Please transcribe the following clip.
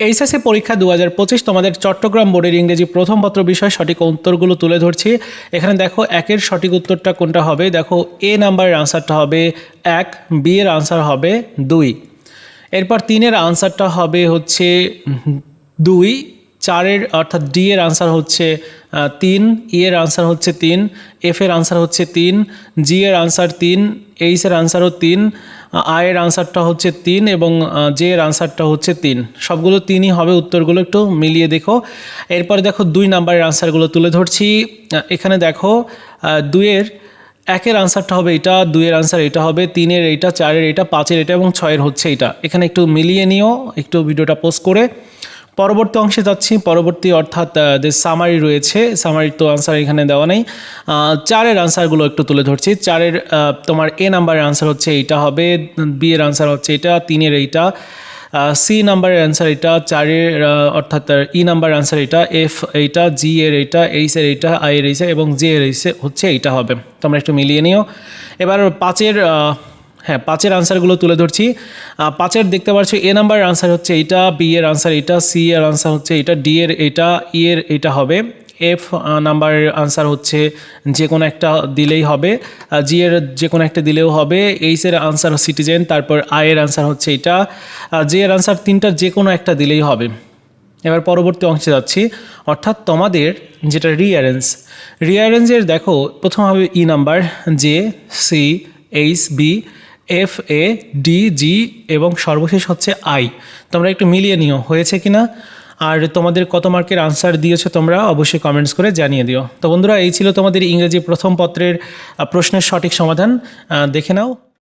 HSC পরীক্ষা দু হাজার পঁচিশ তোমাদের চট্টগ্রাম বোর্ডের ইংরেজি প্রথম পত্র বিষয় সঠিক উত্তরগুলো তুলে ধরছি। এখানে দেখো একের সঠিক উত্তরটা কোনটা হবে? দেখো এ নাম্বারের আনসারটা হবে এক বি এর আনসার হবে দুই। এরপর তিনের আনসারটা হবে হচ্ছে দুই চারের অর্থাৎ ডি এর আনসার হচ্ছে আহ, তিন ই এর আনসার হচ্ছে তিন এফ এর আনসার হচ্ছে তিন জি এর আনসার তিন এইচ এর আনসারও তিন আই এর আনসারটা হচ্ছে তিন এবং জে এর আনসারটা হচ্ছে তিন। সবগুলো তিনই হবে উত্তরগুলো একটু মিলিয়ে দেখো। এরপরে দেখো দুই নাম্বারের আনসারগুলো তুলে ধরছি। এখানে দেখো আহ, দুইয়ের একের আনসারটা হবে এটা দুইয়ের আনসার এটা হবে তিনের এইটা চারের এটা পাঁচের এটা এবং ছয়ের হচ্ছে এটা। এখানে একটু মিলিয়ে নিও একটু ভিডিওটা পোস্ট করে। পরবর্তী অংশে যাচ্ছি। পরবর্তী অর্থাৎ যে সামারি রয়েছে সামারির তো আনসার এখানে দেওয়া নেই। চারের আনসারগুলো একটু তুলে ধরছি। চারের তোমার এ নাম্বারের আনসার হচ্ছে এইটা হবে বি এর আনসার হচ্ছে এটা, তিনের এইটা সি নাম্বারের অ্যান্সার এটা, চারের অর্থাৎ ই নাম্বার অ্যান্সার এটা এফ এইটা জি এর এইটা এইচ এর এইটা আই এর এইচে এবং জে এর এইচে হচ্ছে এইটা হবে। তোমরা একটু মিলিয়ে নিও। এবার পাঁচের হ্যাঁ পাঁচের আনসারগুলো তুলে ধরছি। পাঁচের দেখতে পাচ্ছ এ নাম্বার আনসার হচ্ছে এইটা বি এর আনসার এটা সি এর আনসার হচ্ছে এটা ডি এর এটা ই এর এটা হবে। এফ নাম্বারের আনসার হচ্ছে যে কোনো একটা দিলেই হবে। জি এর যে কোনো একটা দিলেও হবে। এইচ এর আনসার সিটিজেন তারপর আই এর আনসার হচ্ছে এটা। জে এর আনসার তিনটা যে কোনো একটা দিলেই হবে। এবার পরবর্তী অংশে যাচ্ছি। অর্থাৎ তোমাদের যেটা রিঅ্যারেঞ্জ রিঅ্যারেঞ্জের দেখো, প্রথম হবে E number J C H B F A D G এবং সর্বশেষ হচ্ছে আই তোমরা একটু মিলিয়ে নিও, হয়েছে কি না আর তোমাদের কত মার্কের আনসার দিয়েছ তোমরা অবশ্যই কমেন্টস করে জানিয়ে দিও। তো বন্ধুরা, এই ছিল তোমাদের ইংরেজি প্রথম পত্রের প্রশ্নের সঠিক সমাধান। দেখে নাও।